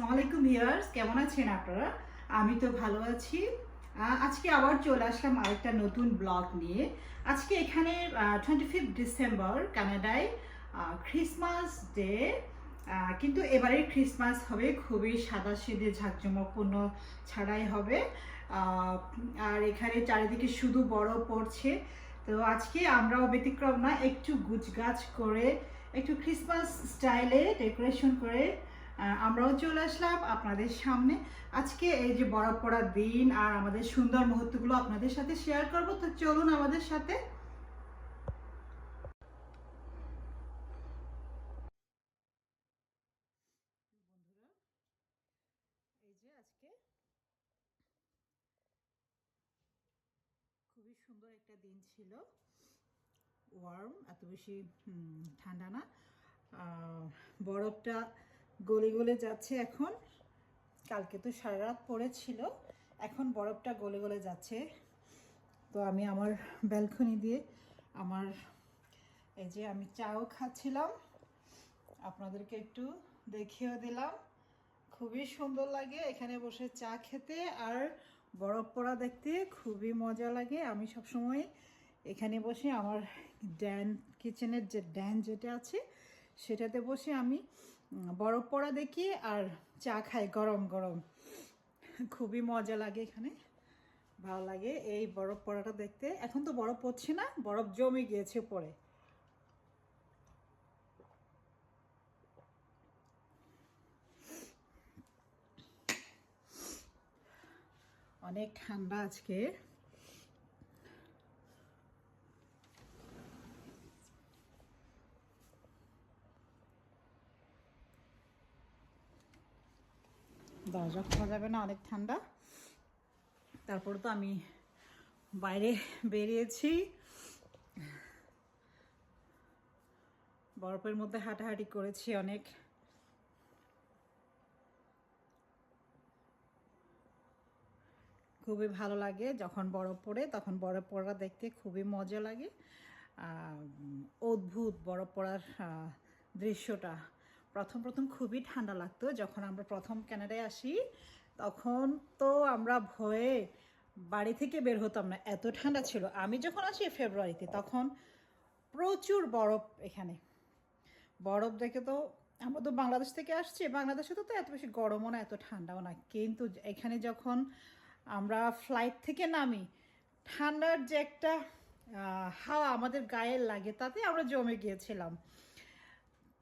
আসসালামু আলাইকুম ভিউয়ার্স, কেমন আছেন আপনারা? আমি তো ভালো আছি। আজকে আবার চলে আসলাম আরেকটা নতুন ব্লগ নিয়ে। আজকে এখানে টোয়েন্টি ফিফথ ডিসেম্বর কানাডায় ক্রিসমাস ডে কিন্তু এবারে ক্রিসমাস হবে খুবই সাদা সিধে ঝাঁকজমকপূর্ণ ছাড়াই হবে। আর এখানে চারিদিকে শুধু বরফ পড়ছে। তো আজকে আমরাও ব্যতিক্রম না, একটু গুছগাছ করে, একটু ক্রিসমাস স্টাইলে ডেকোরেশন করে আমরাও চলে আসলাম আপনাদের সামনে। আজকে এই যে বরফ পড়ার দিন আর আমাদের সুন্দর মুহূর্তগুলো আপনাদের সাথে শেয়ার করব। তো চলুন আমাদের সাথে। খুবই সুন্দর একটা দিন ছিল। ওয়ার্ম এত বেশি ঠান্ডা না। বরফটা গলে গলে যাচ্ছে এখন। কালকে তো সারা রাত পড়েছিল, এখন বরফটা গলে গলে যাচ্ছে। তো আমি আমার ব্যালকনি দিয়ে আমার এই যে আমি চাও খাচ্ছিলাম, আপনাদেরকে একটু দেখিয়েও দিলাম। খুবই সুন্দর লাগে এখানে বসে চা খেতে, আর বরফ পড়া দেখতে খুবই মজা লাগে। আমি সবসময় এখানে বসে আমার ড্যান, কিচেনের যে ড্যান যেটা আছে, সেটাতে বসে আমি বরফ পড়া দেখি আর চা খাই, গরম গরম। খুবই মজা লাগে এখানে, ভালো লাগে এই বরফ পড়াটা দেখতে। এখন তো বরফ পড়ছে না, বরফ জমে গিয়েছে পরে অনেক ঠান্ডা আজকে। দরজা খোলা যাবে না, অনেক ঠান্ডা। তারপর তো আমি বাইরে বেরিয়েছি। বরফের মধ্যে হাঁটাহাঁটি করেছি অনেক। খুবই ভালো লাগে যখন বরফ পড়ে, তখন বরফ পড়া দেখতে খুবই মজা লাগে। অদ্ভুত বরফ পড়ার দৃশ্যটা। প্রথম প্রথম খুবই ঠান্ডা লাগতো। যখন আমরা প্রথম ক্যানাডায় আসি, তখন তো আমরা ভয়ে বাড়ি থেকে বের হতাম না। এত ঠান্ডা ছিল। আমি যখন আসি ফেব্রুয়ারিতে, তখন প্রচুর বরফ এখানে। বরফ দেখে তো আমরা তো বাংলাদেশ থেকে আসছি। বাংলাদেশে তো তো এত বেশি গরমও না, এত ঠান্ডাও না। কিন্তু এখানে যখন আমরা ফ্লাইট থেকে নামি, ঠান্ডার যে একটা হাওয়া আমাদের গায়ে লাগে, তাতে আমরা জমে গিয়েছিলাম।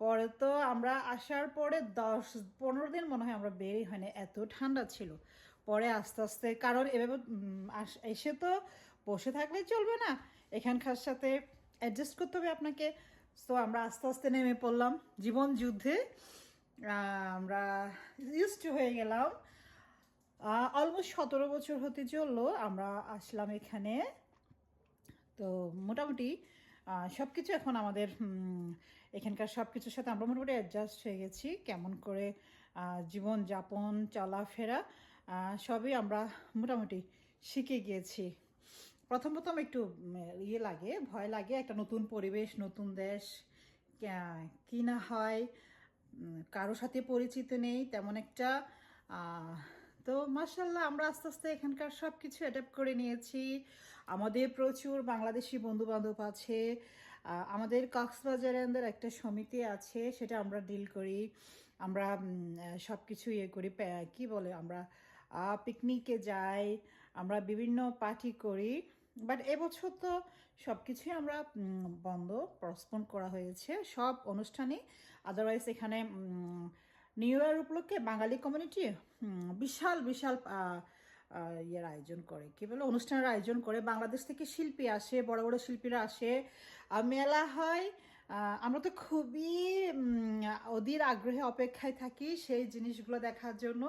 পরে তো আমরা আসার পরে দশ, পনেরো দিন মনে হয় আমরা বেরই হয়নি, এত ঠান্ডা ছিল। পরে আস্তে আস্তে, কারণ এভাবে এসে তো বসে থাকলে চলবে না। এখানকার সাথে অ্যাডজাস্ট করতে হবে আপনাকে। তো আমরা আস্তে আস্তে নেমে পড়লাম জীবন যুদ্ধে। আমরা ইউজ হয়ে গেলাম। অলমোস্ট সতেরো বছর হতে চলল, আমরা আসলাম এখানে। তো, মোটামুটি সব কিছু এখন আমাদের এখানকার সব কিছুর সাথে আমরা মোটামুটি অ্যাডজাস্ট হয়ে গেছি। কেমন করে জীবন যাপন, চলাফেরা সবই আমরা মোটামুটি শিখে গিয়েছি। প্রথম প্রথম একটু ইয়ে লাগে, ভয় লাগে, একটা নতুন পরিবেশ, নতুন দেশ কে- না হয় কারও সাথে পরিচিত নেই, তেমন একটা তো মার্শাল্লাহ আমরা আস্তে আস্তে এখানকার সব কিছু অ্যাডাপ্ট করে নিয়েছি। আমাদের প্রচুর বাংলাদেশি বন্ধু বান্ধব আছে আহ, আমাদের কক্সবাজারের একটা সমিতি আছে সেটা আমরা ডিল করি। আমরা সব কিছু ইয়ে করি কি বলে আমরা পিকনিকে যাই আমরা বিভিন্ন পার্টি করি। বাট এবছর তো সব কিছুই আমরা বন্ধ প্রস্পন করা হয়েছে। সব অনুষ্ঠানই আদারওয়াইজ এখানে নিউ ইয়ার উপলক্ষে বাঙালি কমিউনিটি বিশাল বিশাল ইয়ের আয়োজন করে। কী বলে? অনুষ্ঠানের আয়োজন করে। বাংলাদেশ থেকে শিল্পী আসে, বড় বড় শিল্পীরা আসে। মেলা হয়। আমরা তো খুবই অধীর আগ্রহে অপেক্ষায় থাকি সেই জিনিসগুলো দেখার জন্য।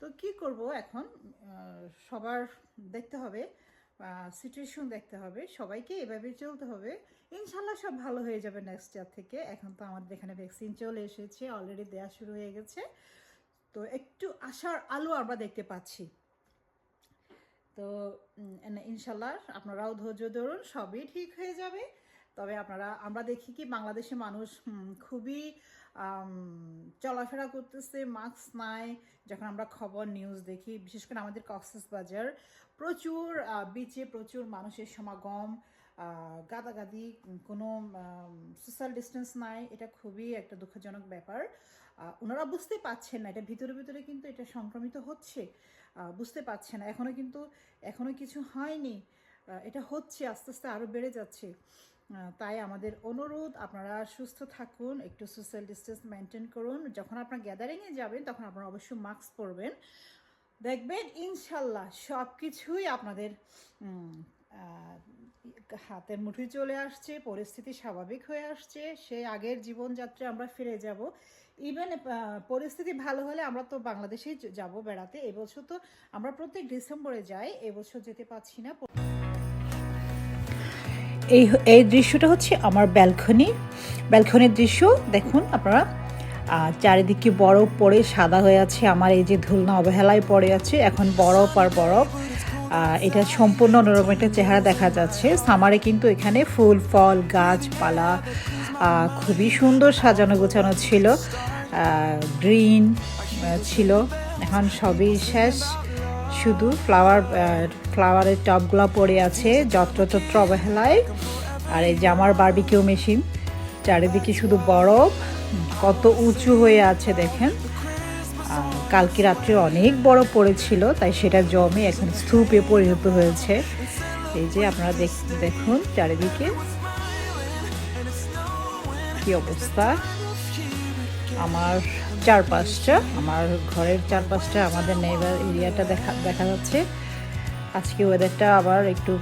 তো কি করব এখন? সবার দেখতে হবে সিচুয়েশন দেখতে হবে, সবাইকে এভাবে চলতে হবে। ইনশাল্লাহ সব ভালো হয়ে যাবে নেক্সট ইয়ার থেকে। এখন তো আমাদের এখানে ভ্যাকসিন চলে এসেছে অলরেডি দেওয়া শুরু হয়ে গেছে। তো একটু আশার আলো আমরা দেখতে পাচ্ছি। তো ইনশাল্লাহ আপনারাও ধৈর্য ধরুন, সবই ঠিক হয়ে যাবে। তবে আপনারা, আমরা দেখি কি বাংলাদেশে মানুষ খুবই চলাফেরা করতেছে, মাস্ক নাই। যখন আমরা খবর নিউজ দেখি, বিশেষ করে আমাদের কক্সবাজার, প্রচুর বিচে প্রচুর মানুষের সমাগম গাদাগাদি কোনো সোশ্যাল ডিস্টেন্স নাই। এটা খুবই একটা দুঃখজনক ব্যাপার। ওনারা বুঝতে পারছেন না, এটা ভিতরে ভিতরে কিন্তু এটা সংক্রমিত হচ্ছে। বুঝতে পারছে না। এখনও কিন্তু, এখনও কিছু হয়নি। এটা হচ্ছে, আস্তে আস্তে আরও বেড়ে যাচ্ছে। তাই আমাদের অনুরোধ, আপনারা সুস্থ থাকুন, একটু সোশ্যাল ডিস্টেন্স মেনটেন করুন। যখন আপনার গ্যাদারিংয়ে যাবেন, তখন আপনারা অবশ্যই মাস্ক পরবেন। দেখবেন, ইনশাল্লাহ সব কিছুই আপনাদের হাতের মুঠোয় চলে আসছে, পরিস্থিতি স্বাভাবিক হয়ে আসছে। সেই আগের জীবনযাত্রায় আমরা ফিরে যাব। ইভেন পরিস্থিতি ভালো হলে আমরা তো বাংলাদেশেই যাব বেড়াতে। এবছর তো আমরা প্রত্যেক ডিসেম্বরে যাই, এবছর যেতে পারছি না। এই এই দৃশ্যটা হচ্ছে আমার ব্যালকনি। ব্যালকনির দৃশ্য, দেখুন আপনারা। চারিদিকে বরফ পড়ে, সাদা হয়ে আছে আমার, এই যে ধুলনা অবহেলায় পড়ে আছে। এখন বরফ আর বরফ। এটা সম্পূর্ণ অন্যরকম একটা চেহারা দেখা যাচ্ছে। সামারে কিন্তু এখানে ফুল, ফল, গাছপালা খুবই সুন্দর সাজানো গোছানো ছিল। গ্রিন ছিল। এখন সবই শেষ। শুধু ফ্লাওয়ার ফ্লাওয়ারের টবগুলো পড়ে আছে, যত্রতত্র অবহেলায়। আর এই যে আমার বারবিকিউ মেশিন চারিদিকে শুধু বরফ। কত উঁচু হয়ে আছে দেখেন। কালকে রাত্রে অনেক বড় পড়েছিল, তাই সেটা জমে এখন স্তূপে পরিণত হয়েছে। এই যে আপনারা দেখ- দেখুন চারিদিকে। কি অবস্থা? আমার চারপাশটা, আমার ঘরের চারপাশটা আমাদের নেইবার এরিয়াটা দেখা দেখা যাচ্ছে। আজকে ওয়েদারটা আবার একটু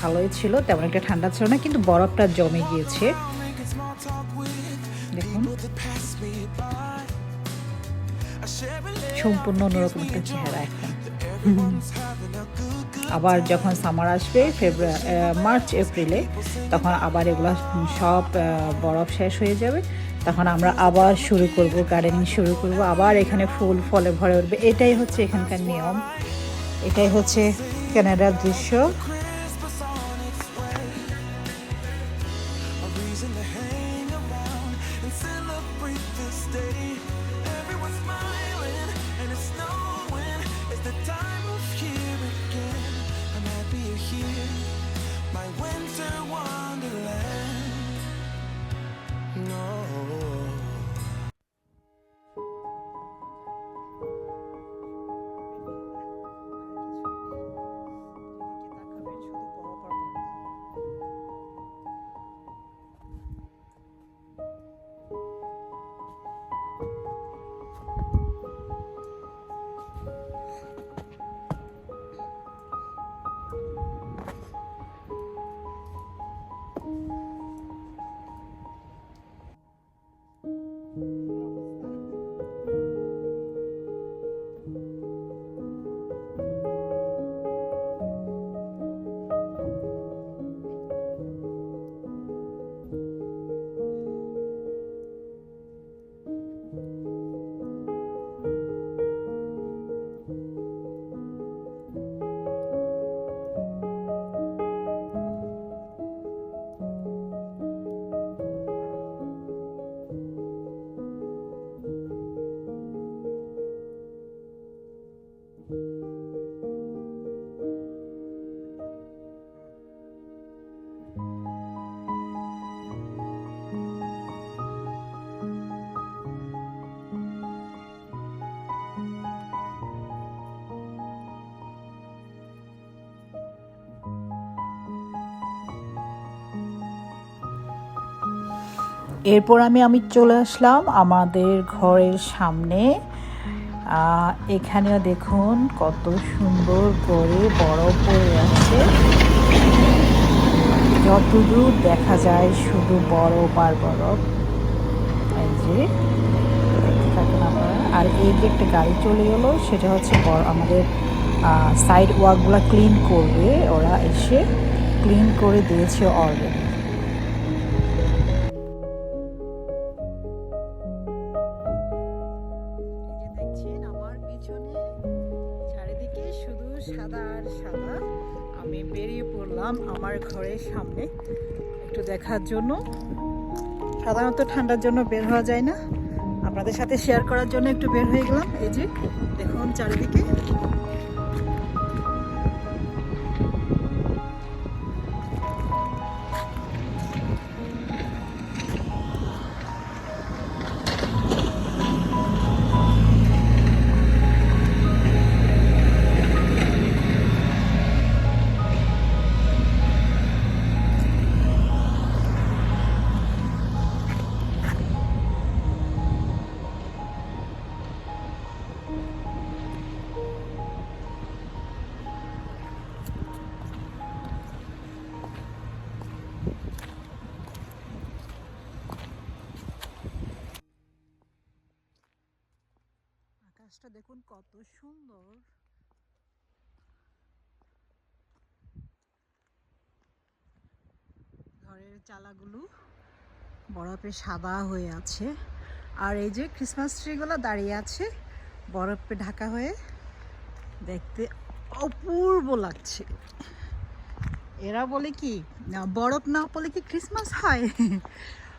ভালোই ছিল, তেমন একটা ঠান্ডা ছিল না, কিন্তু বরফটা জমে গিয়েছে। দেখুন। সম্পূর্ণ অন্যরকম একটা চেহারা এখন। আবার যখন সামার আসবে ফেব্রুয়ারি মার্চ এপ্রিলে তখন আবার এগুলো সব বরফ শেষ হয়ে যাবে। তখন আমরা আবার শুরু করব গার্ডেনিং শুরু করব, আবার এখানে ফুল ফলে ভরে উঠবে। এটাই হচ্ছে এখানকার নিয়ম। এটাই হচ্ছে ক্যানাডার দৃশ্য। এরপর আমি আমি চলে আসলাম আমাদের ঘরের সামনে। এখানেও দেখুন কত সুন্দর করে বরফ পড়ে আছে। যতদূর দেখা যায় শুধু বরফ আর বরফ। এই যে আর এই যে একটা গাড়ি চলে গেলো সেটা হচ্ছে বড় আমাদের সাইড ওয়াকগুলো ক্লিন করবে। ওরা এসে ক্লিন করে দিয়েছে অলরেডি সাদা আর সাদা। আমি বেরিয়ে পড়লাম আমার ঘরের সামনে। একটু দেখার জন্য। সাধারণত ঠান্ডার জন্য বের হওয়া যায় না। আপনাদের সাথে শেয়ার করার জন্য একটু বের হয়ে গেলাম। এই যে, দেখুন চারিদিকে। দেখুন কত সুন্দর। ঘরের চালাগুলো বরফে সাদা হয়ে আছে। আর এই যে ক্রিসমাস ট্রিগুলো দাঁড়িয়ে আছে, বরফে ঢাকা হয়ে দেখতে অপূর্ব লাগছে। এরা বলে কি বরফ না পড়লে কি ক্রিসমাস হয়?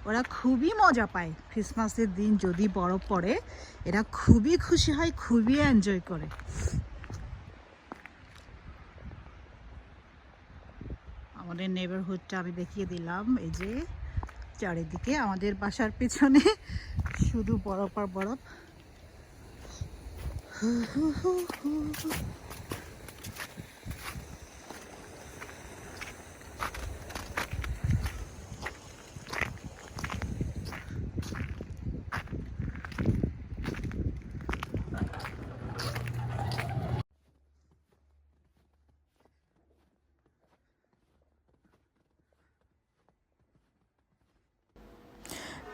ওরা খুবই মজা পায়। ক্রিসমাসের দিন যদি বরফ পড়ে, এরা খুবই খুশি হয়, খুবই এনজয় করে। আমাদের নেবারহুডটা আমি দেখিয়ে দিলাম। এই যে চারিদিকে আমাদের বাসার পেছনে শুধু বরফ আর বরফ।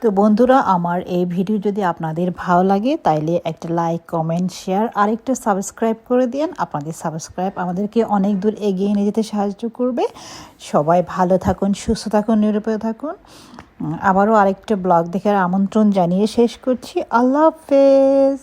তো বন্ধুরা, আমার এই ভিডিও যদি আপনাদের ভালো লাগে, তাইলে একটা লাইক কমেন্ট শেয়ার আর একটা সাবস্ক্রাইব করে দিন আপনাদের সাবস্ক্রাইব আমাদেরকে অনেক দূর এগিয়ে নিয়ে যেতে সাহায্য করবে। সবাই ভালো থাকুন, সুস্থ থাকুন নিরাপদে থাকুন। আবারও আরেকটা ব্লগ দেখার আমন্ত্রণ জানিয়ে শেষ করছি। আল্লাহ হাফেজ।